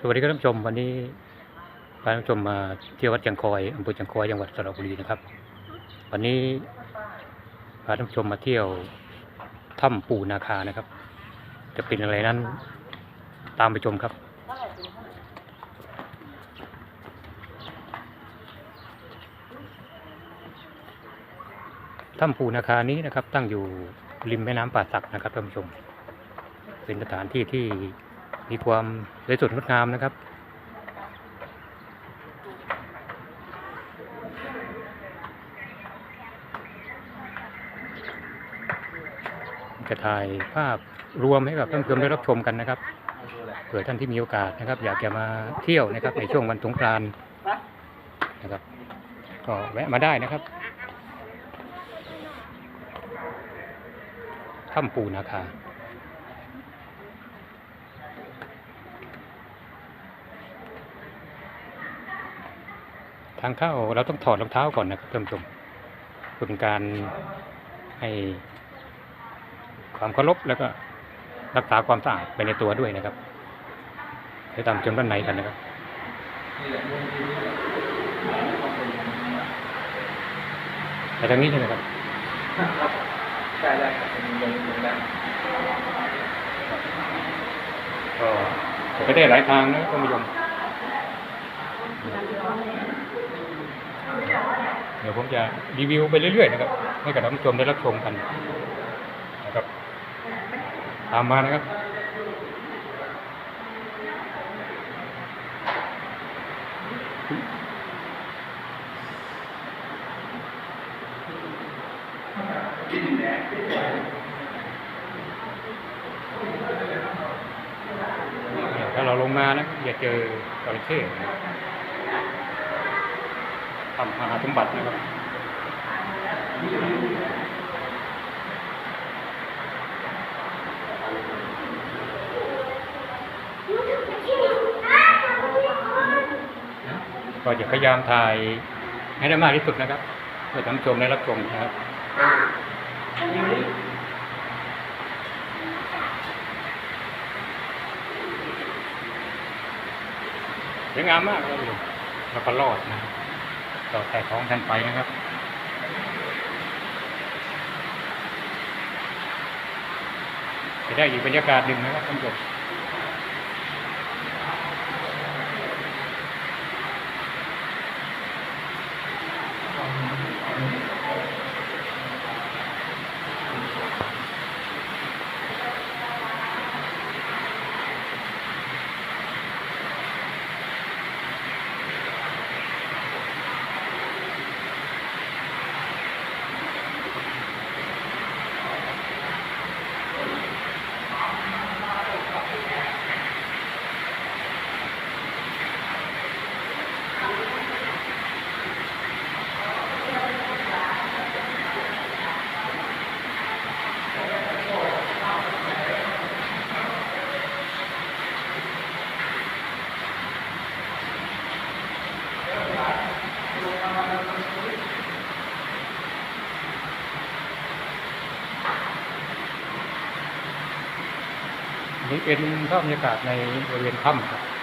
สวัสดีครับท่านผู้ชมวันนี้พาท่านผู้ชมมาเที่ยววัดจังคอยอำเภอจังคอยจังหวัดสระบุรีนะครับ วันนี้พาท่านผู้ชมมาเที่ยวถ้ำปูนาคานะครับ จะเป็นอะไรนั้นตามไปชมครับถ้ำปูนาคานี้นะครับ ตั้งอยู่ริมแม่น้ำป่าสักนะครับท่านผู้ชม เป็นสถานที่ที่ มีความสวยสดงดงามนะครับ จะถ่ายภาพรวมให้กับท่านผู้ชมได้รับชมกันนะครับเผื่อท่านที่มีโอกาสนะครับ อยากจะมาเที่ยวนะครับ ในช่วงวันสงกรานต์นะครับ ก็แวะมาได้นะครับถ้ำปูนาคา ทางเข้าเราต้องถอดรองเท้าก่อนนะครับท่านผู้ชมเพื่อเป็นการให้ความเคารพแล้วก็รักษาความสะอาดไปในตัวด้วยนะครับไปตามชมด้านในกันนะครับไปทางนี้ใช่ไหมครับใช่ได้ครับเป็นลงลงได้ก็ไปได้หลายทางนะท่านผู้ชม ดี๋ยวผมจะรีวิวไปเรื่อยๆนะครับ ให้กับท่านผู้ชมได้รับชมกันนะครับ ตามมานะครับถ้าเราลงมานะอย่าเจอจระเข้นะครับ ทำหาสมบัตินะครับก็จะพยายามถ่ายให้ได้มากที่สุดนะครับเพื่อท่านชมได้รับชมนะครับสวยงามมากครับผมแล้วก็รอดนะครับ ต่อแต่ท้องท่านไปนะครับจะได้อีกบรรยากาศหนึ่งนะครับท่านผู้ชมนี่ เป็นภาพบรรยากาศในบริเวณถ้ำครับ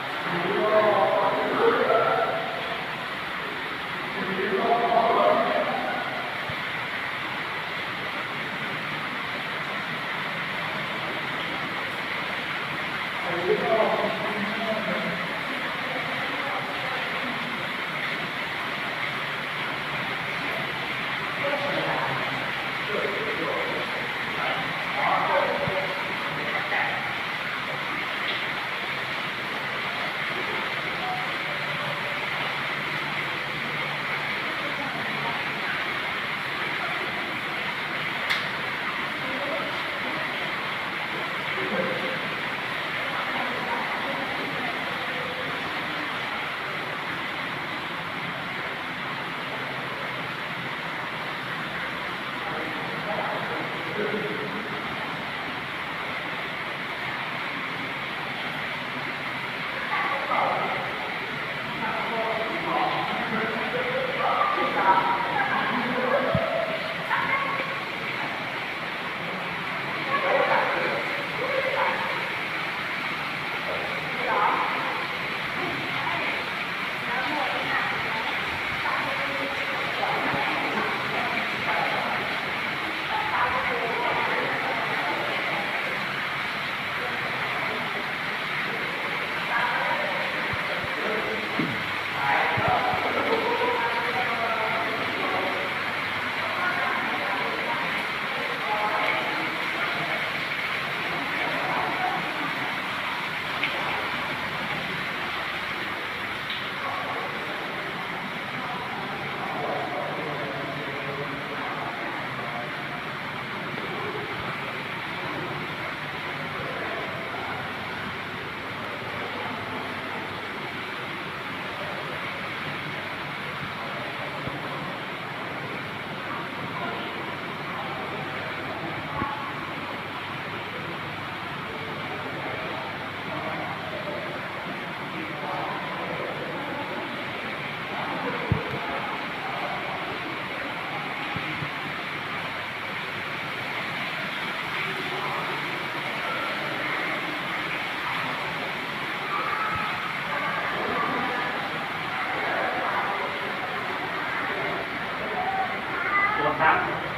Bye.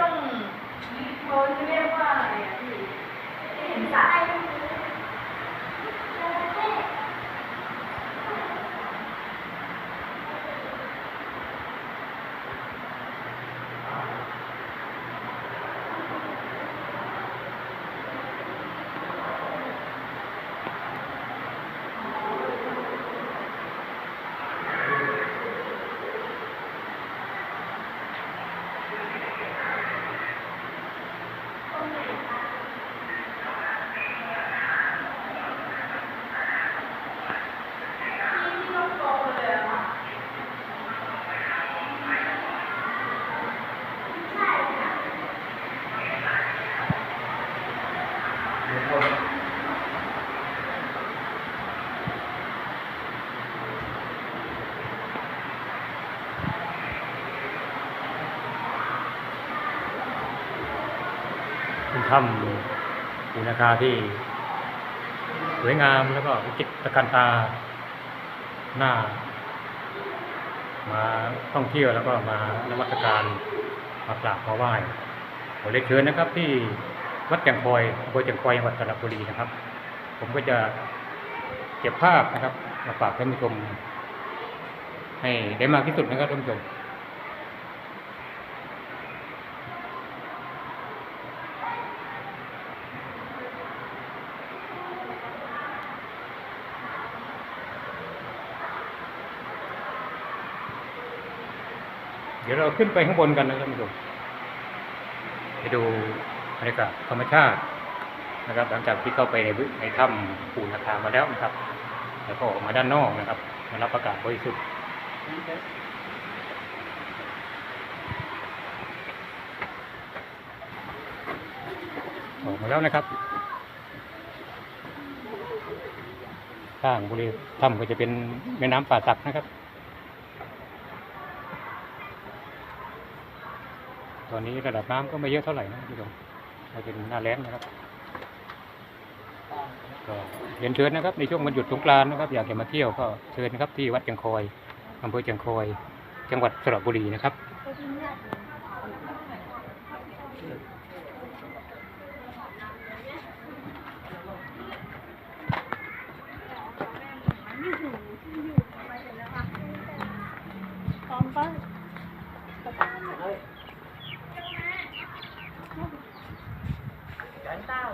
ต้องโดนเรียกว่าอะไรอะพี่เห็นสาย ถ้ำปูนาคาที่สวยงามแล้วก็วิจิตรการตาหน้า มาท่องเที่ยวแล้วก็มานมัสการมากราบมาไหว้ขอเรียนเชิญนะครับ ที่วัดแก่งคอยอำเภอแก่งคอยจังหวัดสระบุรีนะครับ ผมก็จะเก็บภาพนะครับ มาฝากท่านผู้ชมให้ได้มากที่สุดนะครับท่านผู้ชม เดี๋ยวเราขึ้นไปข้างบนกันนะครับท่านผู้ชมไปดูบรรยากาศธรรมชาตินะครับ หลังจากที่เข้าไปในในถ้ำปูนาคามาแล้วนะครับ แล้วก็ออกมาด้านนอกนะครับมารับอากาศบริสุทธิ์ออกมาแล้วนะครับข้างบริเวณถ้ำก็จะเป็นแม่น้ำป่าสักนะครับ อนนี้ระดับน้ำก็ไม่เยอะเท่าไหร่นะพี่ชมเราเป็นหน้าแล้งนะครับก็เรียนเชิญนะครับ ในช่วงวันหยุดสงกรานต์นะครับ อยากจะมาเที่ยวก็เชิญนะครับ ที่วัดจังคอยอำเภอจังคอย จังหวัดสระบุรีนะครับ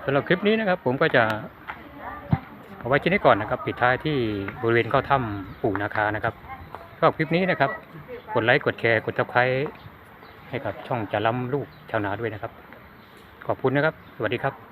สำหรับคลิปนี้นะครับ ผมก็จะเอาไว้ที่นี้ก่อนนะครับ ปิดท้ายที่บริเวณเข้าถ้ำปู่นาคานะครับก็คลิปนี้นะครับ กดไลค์กดแชร์กดติดตามให้กับช่องจะล้ำลูกชาวนาด้วยนะครับ ขอบคุณนะครับ สวัสดีครับ